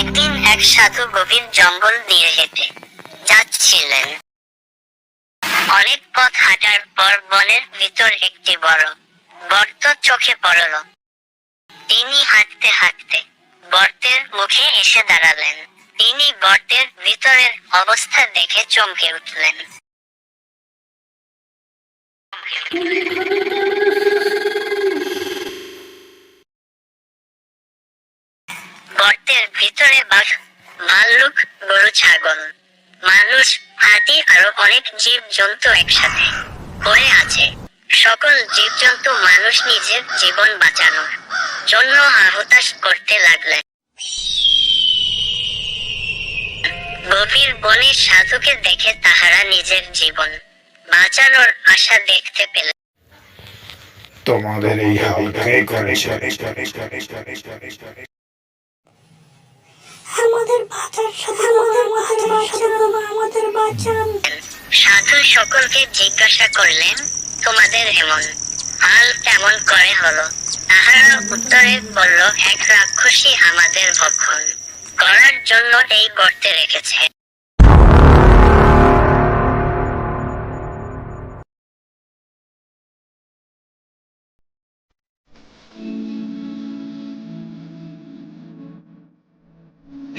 একদিন এক সাধু গভীর জঙ্গল দিয়ে হেঁটে যাচ্ছিলেন। অনেক পথ হাঁটার পর বনের ভিতর একটি বড় গর্ত চোখে পড়ল। তিনি হাঁটতে হাঁটতে গর্তের মুখে এসে দাঁড়ালেন। তিনি গর্তের ভিতরের অবস্থা দেখে চমকে উঠলেন। গর্তের ভিতরে বাঘ ভাল্লুক গরু, ছাগল। মানুষ, হাতি আরও অনেক জীব জন্তু একসাথে পড়ে আছে। সকল জীবজন্তু মানুষ নিজের জীবন বাঁচানোর জন্য হাহুতাশ করতে লাগলেন। গভীর বনে সাধুকে দেখে তাহারা বাঁচানোর আশা দেখতে পেলেন তোমাদের এই আমাদের আমাদের সাধু সকলকে জিজ্ঞাসা করলেন তোমাদের এমন হাল কেমন করে হলো? তাহারা উত্তরে বলল এক রাক্ষসী আমাদের ভক্ষণ করার জন্য এই গর্তে রেখেছে।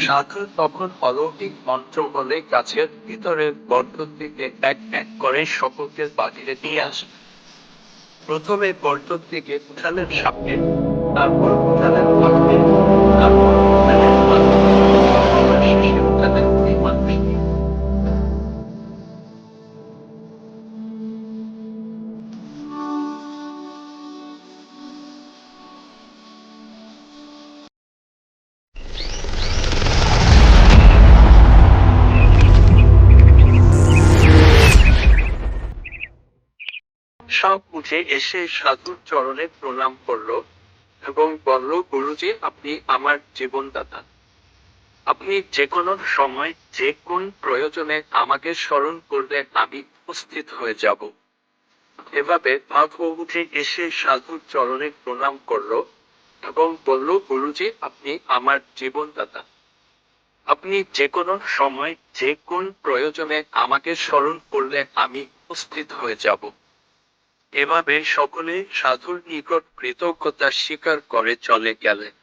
সাধু তখন অলৌকিক মন্ত্র বলে গাছের ভিতরের গর্ত থেকে এক এক করে সকলকে বাহিরে নিয়ে আসে। প্রথমে গর্ত থেকে উঠালেন সামনে তারপর উঠালের পাখি তারপর সব উঠে এসে সাধুর চরণে প্রণাম করল এবং বলল, গুরুজি, আপনি আমার জীবনদাতা। আপনি যে কোনো সময় যে কোন প্রয়োজনে আমাকে স্মরণ করলে আমি উপস্থিত হয়ে যাব। এভাবে বাঘ উঠে এসে সাধুর চরণে প্রণাম করল এবং বলল, গুরুজি, আপনি আমার জীবনদাতা। আপনি যে কোনো সময় যে কোন প্রয়োজনে আমাকে স্মরণ করলে আমি উপস্থিত হয়ে যাব। এভাবে সকলে সাধুর নিকট কৃতজ্ঞতা স্বীকার করে চলে গেলেন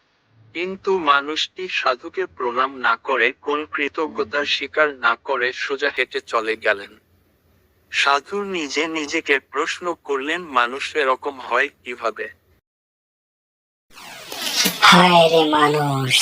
কিন্তু মানুষটি সাধুকে প্রণাম না করে কোন কৃতজ্ঞতা স্বীকার না করে সোজা হেঁটে চলে গেলেন। সাধু নিজে নিজেকে প্রশ্ন করলেন, মানুষ এরকম হয় কীভাবে? হায় রে মানুষ!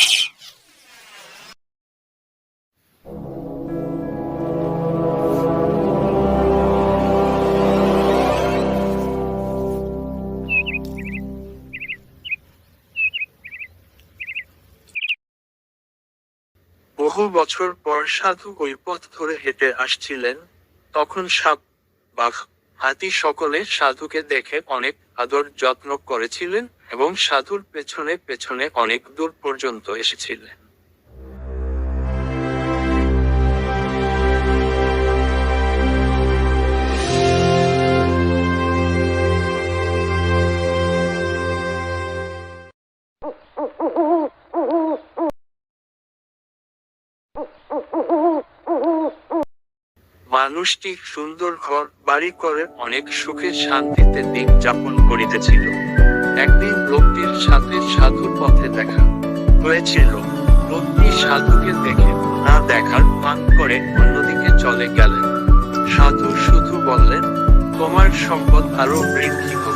বহু বছর পর সাধু ওই পথ ধরে হেঁটে আসছিলেন, তখন সাপ বাঘ হাতি সকলে সাধুকে দেখে অনেক আদর যত্ন করেছিলেন এবং সাধুর পেছনে পেছনে অনেক দূর পর্যন্ত এসেছিলেন। মানুষটি সুন্দর ঘর, বাড়ি করে অনেক সুখে শান্তিতে দিন যাপন করিতেছিল। একদিন লোকটির সাথে সাধুর পথে দেখা হয়েছিল। লোকটি সাধুকে দেখে না দেখার পান করে অন্যদিকে চলে গেলেন। সাধু শুধু বললেন, তোমার সম্পদ আরও বৃদ্ধি হোক।